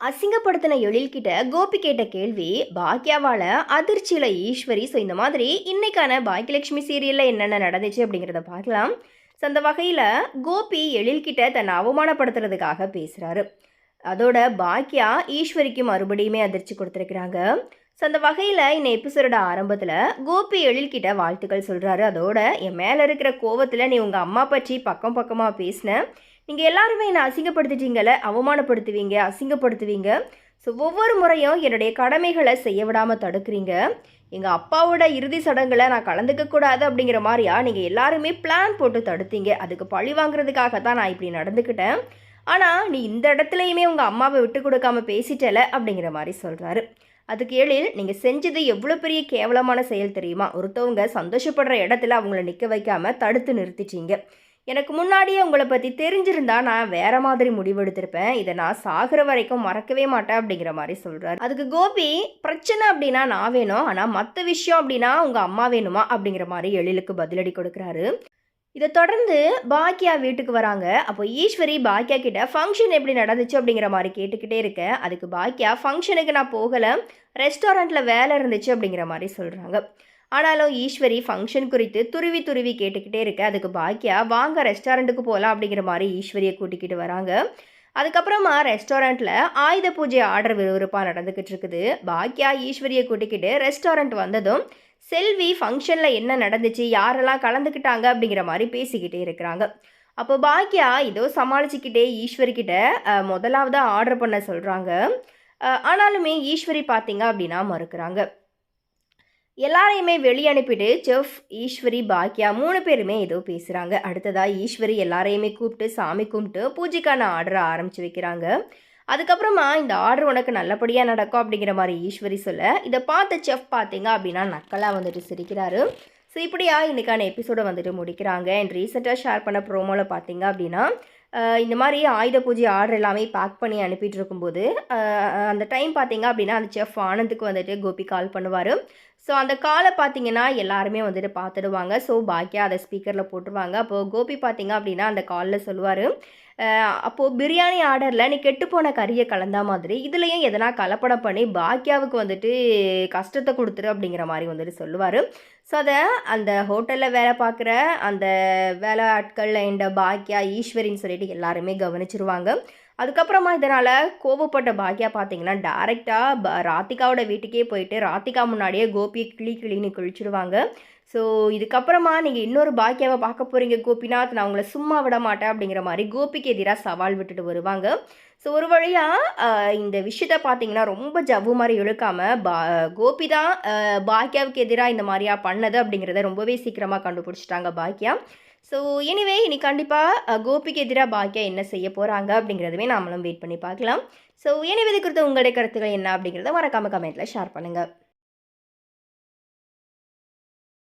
அசிங்கப்படுத்தின எழில்கிட்ட கோபி கேட்ட கேள்வி பாக்யாவால் அதிர்ச்சியில ஈஸ்வரி ஸோ இந்த மாதிரி இன்னைக்கான பாக்கியலட்சுமி சீரியல்ல என்னென்ன நடந்துச்சு அப்படிங்கிறத பார்க்கலாம். ஸோ அந்த வகையில் கோபி எழில்கிட்ட தன்னை அவமானப்படுத்துறதுக்காக பேசுகிறாரு அதோட பாக்யா ஈஸ்வரிக்கு மறுபடியுமே அதிர்ச்சி கொடுத்துருக்குறாங்க. ஸோ அந்த வகையில் இந்த எபிசோட ஆரம்பத்தில் கோபி எழில்கிட்ட வாழ்த்துக்கள் சொல்கிறாரு அதோட என் மேலே இருக்கிற கோவத்தில் நீ உங்கள் அம்மா பற்றி பக்கம் பக்கமாக பேசின. நீங்கள் எல்லாருமே என்னை அசிங்கப்படுத்திட்டீங்கள அவமானப்படுத்துவீங்க அசிங்கப்படுத்துவீங்க. ஸோ ஒவ்வொரு முறையும் என்னுடைய கடமைகளை செய்ய விடாமல் தடுக்கிறீங்க. எங்கள் அப்பாவோட இறுதி சடங்குல நான் கலந்துக்க கூடாது அப்படிங்கிற மாதிரியா நீங்கள் எல்லாருமே பிளான் போட்டு தடுத்தீங்க. அதுக்கு பழி வாங்குறதுக்காக தான் நான் இப்படி நடந்துக்கிட்டேன். ஆனால் நீ இந்த இடத்துலையுமே உங்கள் அம்மாவை விட்டு கொடுக்காம பேசிட்டல அப்படிங்கிற மாதிரி சொல்கிறாரு அதுக்கு எழில் நீங்கள் செஞ்சது எவ்வளோ பெரிய கேவலமான செயல் தெரியுமா? ஒருத்தவங்க சந்தோஷப்படுற இடத்துல அவங்கள நிற்க வைக்காம தடுத்து நிறுத்திட்டீங்க. எனக்கு முன்னாடியே உங்களை பற்றி தெரிஞ்சிருந்தா நான் வேற மாதிரி முடிவெடுத்திருப்பேன். இதை நான் சாகிற வரைக்கும் மறக்கவே மாட்டேன் அப்படிங்கிற மாதிரி சொல்கிறாரு அதுக்கு கோபி பிரச்சனை அப்படின்னா நான் வேணும் ஆனால் மற்ற விஷயம் அப்படின்னா உங்கள் அம்மா வேணுமா அப்படிங்கிற மாதிரி எழிலுக்கு பதிலடி கொடுக்குறாரு. இதை தொடர்ந்து பாக்கியா வீட்டுக்கு வராங்க. அப்போ ஈஸ்வரி பாக்கியா கிட்ட ஃபங்க்ஷன் எப்படி நடந்துச்சு? அப்படிங்கிற மாதிரி கேட்டுக்கிட்டே இருக்க. அதுக்கு பாக்கியா ஃபங்க்ஷனுக்கு நான் போகலை. ரெஸ்டாரண்ட்டில் வேலை இருந்துச்சு அப்படிங்கிற மாதிரி சொல்கிறாங்க ஆனாலும் ஈஸ்வரி ஃபங்க்ஷன் குறித்து துருவி துருவி கேட்டுக்கிட்டே இருக்கு. அதுக்கு பாக்கியா வாங்க ரெஸ்டாரண்ட்டுக்கு போகலாம் அப்படிங்கிற மாதிரி ஈஸ்வரியை கூட்டிக்கிட்டு வராங்க. அதுக்கப்புறமா ரெஸ்டாரண்ட்டில் ஆயுத பூஜை ஆர்டர் விறுவிறுப்பாக நடந்துக்கிட்டு இருக்குது. பாக்கியா ஈஸ்வரியை கூட்டிக்கிட்டு ரெஸ்டாரண்ட் வந்ததும் செல்வி ஃபங்க்ஷனில் என்ன நடந்துச்சு யாரெல்லாம் கலந்துக்கிட்டாங்க அப்படிங்கிற மாதிரி பேசிக்கிட்டே இருக்கிறாங்க. அப்போ பாக்கியா இதோ சமாளிச்சுக்கிட்டே ஈஸ்வரிக்கிட்ட முதலாவதாக ஆர்டர் பண்ண சொல்கிறாங்க ஆனாலுமே ஈஸ்வரி பார்த்தீங்க அப்படின்னா மறுக்கிறாங்க. எல்லாரையுமே வெளியனுப்பிட்டு செஃப் ஈஸ்வரி பாக்கியா மூணு பேருமே ஏதோ பேசுகிறாங்க அடுத்ததாக ஈஸ்வரி எல்லாரையுமே கூப்பிட்டு சாமி கும்பிட்டு பூஜைக்கான ஆர்டரை ஆரம்பித்து வைக்கிறாங்க. அதுக்கப்புறமா இந்த ஆர்டர் உனக்கு நல்லபடியாக நடக்கும் அப்படிங்கிற மாதிரி ஈஸ்வரி சொல்ல இதை பார்த்த செஃப் பார்த்தீங்க அப்படின்னா நக்கலாக வந்துட்டு சிரிக்கிறாரு. ஸோ இப்படியா இன்றைக்கான எபிசோடை வந்துட்டு முடிக்கிறாங்க. அண்ட் ரீசெண்டாக ஷேர் பண்ண ப்ரோமோவில் பார்த்தீங்க அப்படின்னா இந்த மாதிரி ஆயுத பூஜை ஆர்டர் எல்லாமே பேக் பண்ணி அனுப்பிட்டு இருக்கும்போது அந்த டைம் பார்த்தீங்க அப்படின்னா அந்த செஃப் ஆனந்துக்கு வந்துட்டு கோபி கால் பண்ணுவார். ஸோ அந்த காலை பார்த்தீங்கன்னா எல்லாருமே வந்துட்டு பார்த்துடுவாங்க ஸோ பாக்கியா அதை ஸ்பீக்கரில் போட்டுருவாங்க. அப்போது கோபி பார்த்தீங்க அப்படின்னா அந்த காலில் சொல்லுவார். அப்போது பிரியாணி ஆர்டரில் நீ கெட்டுப்போன கறியை கலந்தா மாதிரி இதுலேயும் எதனா கலப்படம் பண்ணி பாக்கியாவுக்கு வந்துட்டு கஷ்டத்தை கொடுத்துரு அப்படிங்கிற மாதிரி வந்துட்டு சொல்லுவார். ஸோ அதை அந்த ஹோட்டலில் வேலை பார்க்குற அந்த வேலை ஆட்கள் அண்ட் பாக்கியா ஈஸ்வரின்னு சொல்லிட்டு எல்லாருமே கவனிச்சிருவாங்க. அதுக்கப்புறமா இதனால் கோவப்பட்ட பாக்கியா பார்த்தீங்கன்னா டேரெக்டாக ப ராதிகாவோட வீட்டுக்கே போயிட்டு ராதிகா முன்னாடியே கோபியை கிளி கிளின்னு கிழிச்சிடுவாங்க ஸோ இதுக்கப்புறமா நீங்கள் இன்னொரு பாக்கியாவை பார்க்க போகிறீங்க கோபிநாத் நான் உங்களை சும்மா விட மாட்டேன் அப்படிங்கிற மாதிரி கோபிக்கு எதிராக சவால் விட்டுட்டு வருவாங்க. ஸோ ஒரு வழியாக இந்த விஷயத்த பார்த்தீங்கன்னா ரொம்ப ஜவ்வு மாதிரி இழுக்காமல் பா கோபி தான் பாக்கியாவுக்கு எதிராக இந்த மாதிரியா பண்ணது அப்படிங்கிறத ரொம்பவே சீக்கிரமாக கண்டுபிடிச்சிட்டாங்க பாக்கியா ஸோ எனிவே இனி கண்டிப்பாக கோபிக்கு எதிராக பாக்கியா என்ன செய்ய போகிறாங்க அப்படிங்கிறதுமே நாமளும் வெயிட் பண்ணி பார்க்கலாம். ஸோ எனிவே இது குறித்த உங்களுடைய கருத்துக்கள் என்ன அப்படிங்கிறத மறக்காம கமெண்ட்டில் ஷேர் பண்ணுங்கள்